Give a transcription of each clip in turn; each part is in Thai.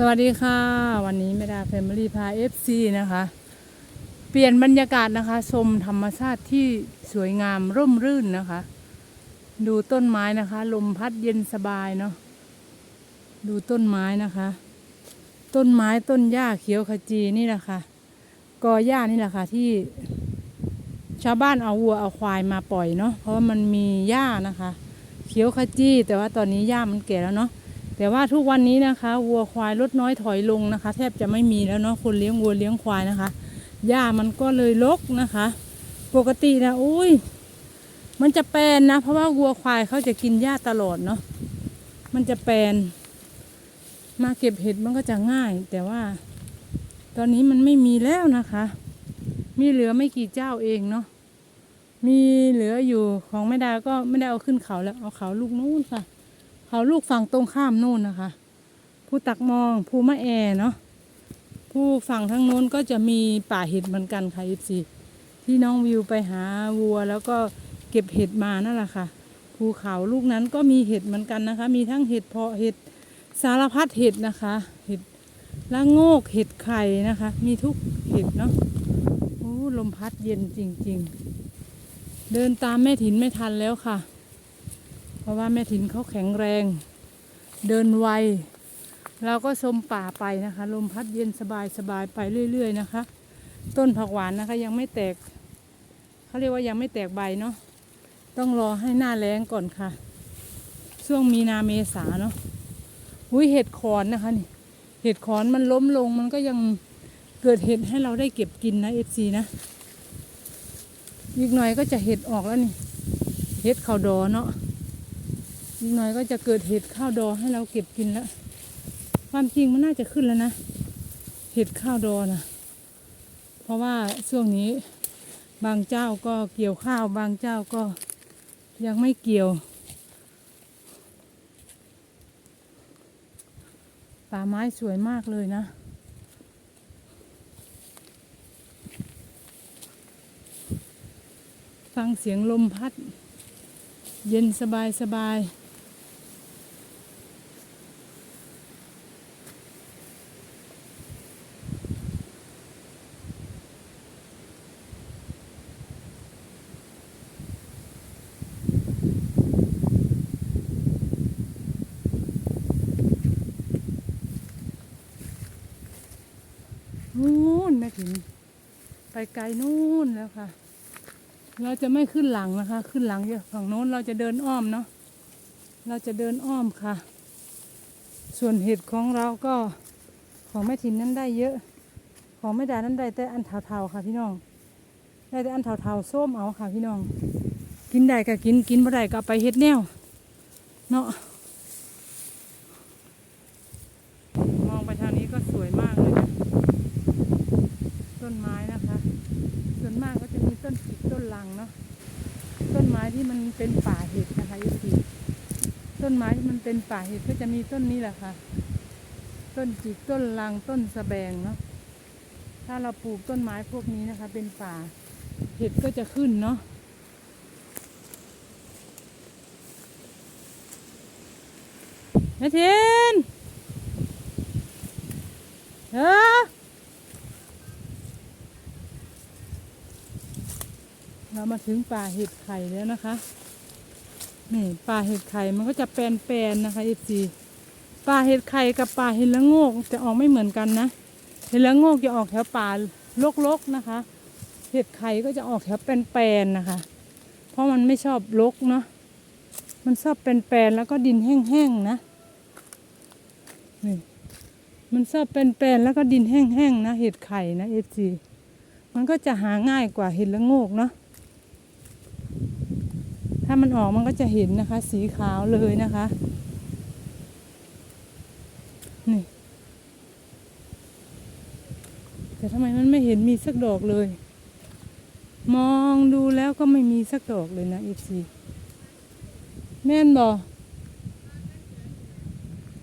สวัสดีค่ะ วันนี้แม่ดาแฟมิลี่พาเอฟซีนะคะ เปลี่ยนบรรยากาศนะคะ ชมธรรมชาติที่สวยงามร่มรื่นนะคะ ดูต้นไม้นะคะ ลมพัดเย็นสบายเนาะดูต้นไม้นะคะ ต้นไม้ต้นหญ้าเขียวขจีนี่แหละค่ะกอหญ้านี่แหละค่ะที่ชาวบ้านเอาวัวเอาควายมาปล่อยเนาะเพราะว่ามันมีหญ้านะคะ เขียวขจีแต่ว่าตอนนี้หญ้ามันแก่แล้วเนาะ แต่ว่าทุกวันนี้นะคะ วัวควายลดน้อยถอยลงนะคะ แทบจะไม่มีแล้วเนาะคนเลี้ยงวัวเลี้ยงควายนะคะหญ้ามันก็เลยรกนะคะ ปกตินะอุ้ยมันจะแปลนนะ เพราะว่าวัวควายเขาจะกินหญ้าตลอดเนาะมันจะแปลนมาเก็บเห็ดมันก็จะง่าย แต่ว่า ตอนนี้มันไม่มีแล้วนะคะ มีเหลือไม่กี่เจ้าเองเนาะมีเหลืออยู่ของแม่ดาก็ไม่ได้เอาขึ้นเขาแล้วเอาเขาลูกนู้นค่ะ เขาลูกฝั่งตรงข้ามนู่นนะคะผู้ตักมองผู้มะแอเนาะผู้ฝั่งทางโน้นก็จะมีป่าเห็ดเหมือนกันค่ะอีซีที่น้องวิวไปหาวัว แล้วก็เก็บเห็ดมานั่นแหละค่ะภูเขาลูกนั้นก็มีเห็ดเหมือนกันนะคะ มีทั้งเห็ดเพาะเห็ดสารพัดเห็ดนะคะ เห็ดละโงกเห็ดไข่นะคะ มีทุกเห็ดเนาะโอ้ลมพัดเย็นจริง ๆ เดินตามแม่ถินไม่ทันแล้วค่ะ ราะว่าแม่ถินเขาแข็งแรง เดินไว เราก็ชมป่าไปนะคะ ลมพัดเย็นสบายสบายไปเรื่อย ๆ นะคะ ต้นผักหวานนะคะยังไม่แตก เขาเรียกว่ายังไม่แตกใบเนาะ ต้องรอให้หน้าแล้งก่อนค่ะ ช่วงมีนาเมษาเนาะ อุ้ยเห็ดขอนนะคะนี่ เห็ดขอนมันล้มลงมันก็ยังเกิดเห็ดให้เราได้เก็บกินนะเอฟซีนะ อีกหน่อยก็จะเห็ดออกแล้วนี่ เห็ดข้าดอเนาะ อีกหน่อยก็จะเกิดเห็ดข้าวดอให้เราเก็บกินแล้ว ความจริงมันน่าจะขึ้นแล้วนะ เห็ดข้าวดอนะเพราะว่าช่วงนี้บางเจ้าก็เกี่ยวข้าว บางเจ้าก็ยังไม่เกี่ยวป่าไม้สวยมากเลยนะ ฟังเสียงลมพัด เย็นสบายสบาย นู่นนะถึง ไปไกลนู่นแล้วค่ะ เราจะไม่ขึ้นหลังนะคะ ขึ้นหลังจากฝั่งโน้นเราจะเดินอ้อมเนาะเราจะเดินอ้อมค่ะ ส่วนเห็ดของเราก็ของแม่ทินนั้นได้เยอะ ของแม่ดานั้นได้แต่อันเทาๆค่ะพี่น้อง ได้แต่อันเทาๆส้มเอาค่ะพี่น้อง กินได้ก็กินกินบ่ได้ก็ไปเห็ดแนวเนาะ มองไปทางนี้ก็สวยมากเลยนะ ต้นไม้นะคะ ส่วนมากก็จะมีต้นจิกต้นลั งเนาะต้นไม้ที่มันเป็นป่าเห็ดนะคะยี่สีต้นไม้ที่มันเป็นป่าเห็ดก็จะมีต้นนี้แหละค่ะ ต้นจิกต้นลังต้นสะแบงเนาะถ้าเราปลูกต้นไม้พวกนี้นะคะ เป็นป่าเห็ดก็จะขึ้นเนาะแม่เทียนเออ เรา มาถึงป่าเห็ดไข่แล้วนะคะ นี่ป่าเห็ดไข่มันก็จะแปลนๆนะคะเอฟซีป่าเห็ดไข่กับป่าเห็ดละโงกจะออกไม่เหมือนกันนะเห็ดละโงกจะออกแถวป่าลกๆนะคะ เห็ดไข่ก็จะออกแถวแปลนๆนะคะ เพราะมันไม่ชอบรกเนาะมันชอบแปลนๆแล้วก็ดินแห้งๆนะนี่มันชอบแปลนๆแล้วก็ดินแห้งๆนะเห็ดไข่นะเอฟซีมันก็จะหาง่ายกว่าเห็ดละโงกเนาะ ถ้ามันออกมันก็จะเห็นนะคะ สีขาวเลยนะคะ นี่ แต่ทำไมมันไม่เห็นมีสักดอกเลย มองดูแล้วก็ไม่มีสักดอกเลยนะเอฟซีแม่นบอ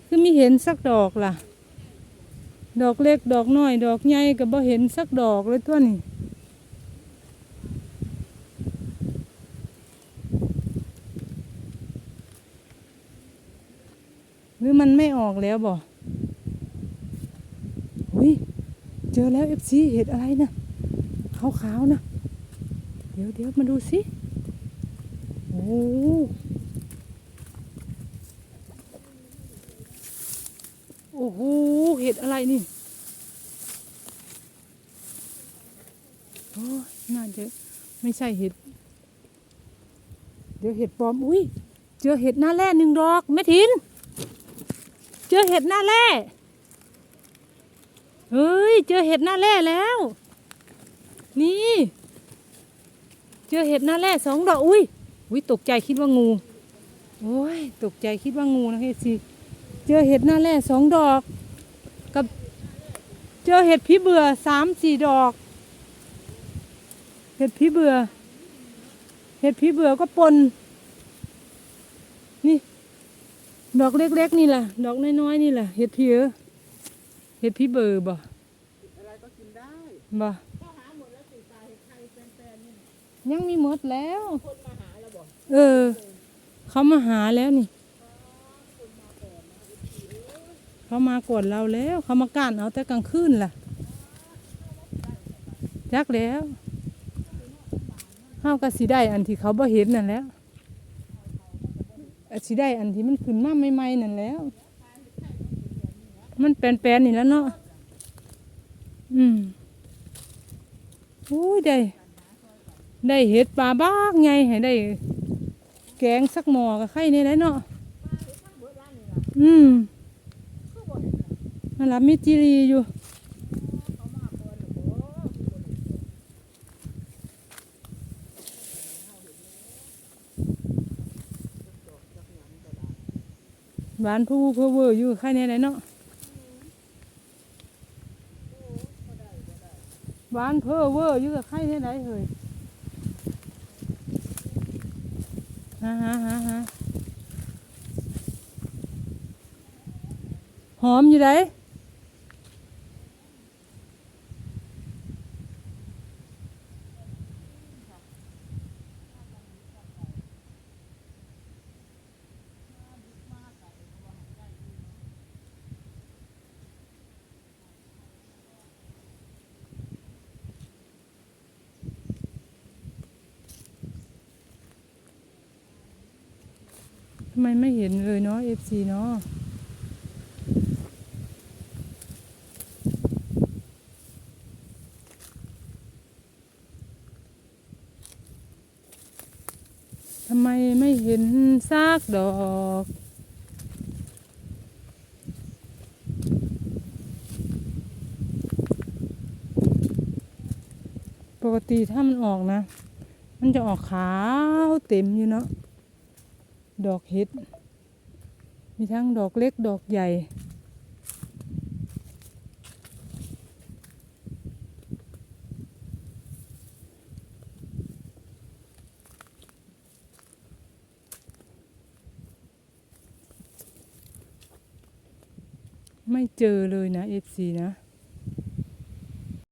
คือมีเห็นสักดอกล่ะ ดอกเล็กดอกน้อย ดอกใหญ่ก็บ่เห็นสักดอกเลยตัวนี้ หรือ มันไม่ออกแล้วบ่อุ้ยเจอแล้วเอฟซีเห็ดอะไรนะขาวๆนะเดี๋ยวเดี๋ยวมาดูสิโอ้โอ้โหเห็ดอะไรนี่โอ้น่าจะไม่ใช่เห็ด เดี๋ยวเห็ดปลอม อุ้ย เจอเห็ดหน้าแร่หนึ่งดอกแม่ทิน จอเห็ดหน้าแร่เฮ้ย เจอเห็ดหน้าแร่แล้ว นี่ เจอเห็ดหน้าแร่สองดอก อุ้ย อุ้ยตกใจคิดว่างู โอ้ย ตกใจคิดว่างูนะเฮดซีเจอเห็ดหน้าแร่สองดอก กับ เจอเห็ดผีเบื่อสามสี่ดอก เห็ดผีเบื่อ เห็ดผีเบื่อก็ปน ดอกเล็กๆนี่แหละดอกน้อยๆนี่แหละเห็ดผีเออเห็ดผีเบื่อบ่อะไรก็กินได้บ่ก็หาหมดแล้วสิตาเห็ดไข่แฟนๆนี่ยังมีหมดแล้วคนมาหาแล้วบอกเออ เขามาหาแล้วนี่เขามาก่อนเราแล้ว เขามาก้านเอาแต่กลางคืนล่ะจักแล้วเฮาก็สิได้อันที่เขาบ่เห็นนั่นแหล้ว สิได้อันที่มันขึ้นมาใหม่ๆนั่นแล้ว มันแปลนๆนี่แล้วเนาะอืมโอ้ยได้ ได้เห็ดปลาบ้ากไงให้ได้ แกงสักหมอกับไข่นี่แหละเนาะอืมนั่นละมิจิรีอยู่ หวานผู้เพื่อเวอร์อยู่ไข่นี่แหละเนาะหวานเพื่อเวอร์อยู่กับไข่นี่ไหนเฮ้ยฮะฮะฮะฮะหอมอยู่ไหน ทำไมไม่เห็นเลยเนาะ FC เนาะทำไมไม่เห็นซากดอกปกติถ้ามันออกนะ มันจะออกขาวเต็มอยู่เนาะ ดอกเห็ด มีทั้งดอกเล็กดอกใหญ่ ไม่เจอเลยนะเอฟซีนะ